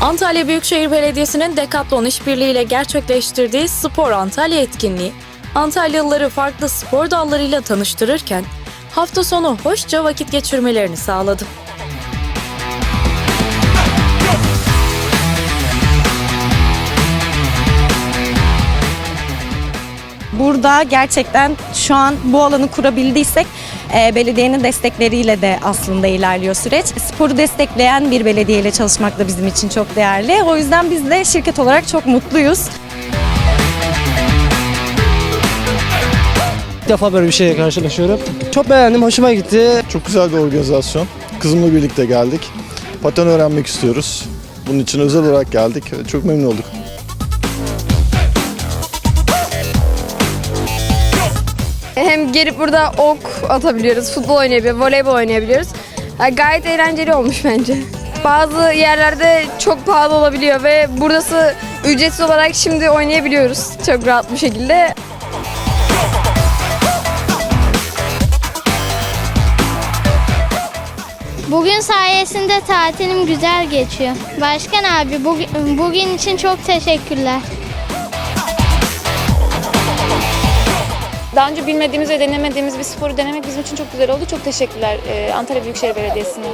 Antalya Büyükşehir Belediyesi'nin Decathlon işbirliğiyle gerçekleştirdiği Spor Antalya etkinliği, Antalyalıları farklı spor dallarıyla tanıştırırken hafta sonu hoşça vakit geçirmelerini sağladı. Burada gerçekten şu an bu alanı kurabildiysek e, belediyenin destekleriyle de aslında ilerliyor süreç. Sporu destekleyen bir belediyeyle çalışmak da bizim için çok değerli. O yüzden biz de şirket olarak çok mutluyuz. İlk defa böyle bir şeyle karşılaşıyorum. Çok beğendim, hoşuma gitti. Çok güzel bir organizasyon. Kızımla birlikte geldik. Paten öğrenmek istiyoruz. Bunun için özel olarak geldik. Çok memnun olduk. Gelip burada ok atabiliyoruz, futbol oynayabiliyoruz, voleybol oynayabiliyoruz. Yani gayet eğlenceli olmuş bence. Bazı yerlerde çok pahalı olabiliyor ve burası ücretsiz olarak şimdi oynayabiliyoruz çok rahat bir şekilde. Bugün sayesinde tatilim güzel geçiyor. Başkan abi bugün, bugün için çok teşekkürler. Daha önce bilmediğimiz ve denemediğimiz bir sporu denemek bizim için çok güzel oldu. Çok teşekkürler e, Antalya Büyükşehir Belediyesi'ne.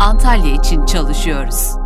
Antalya için çalışıyoruz.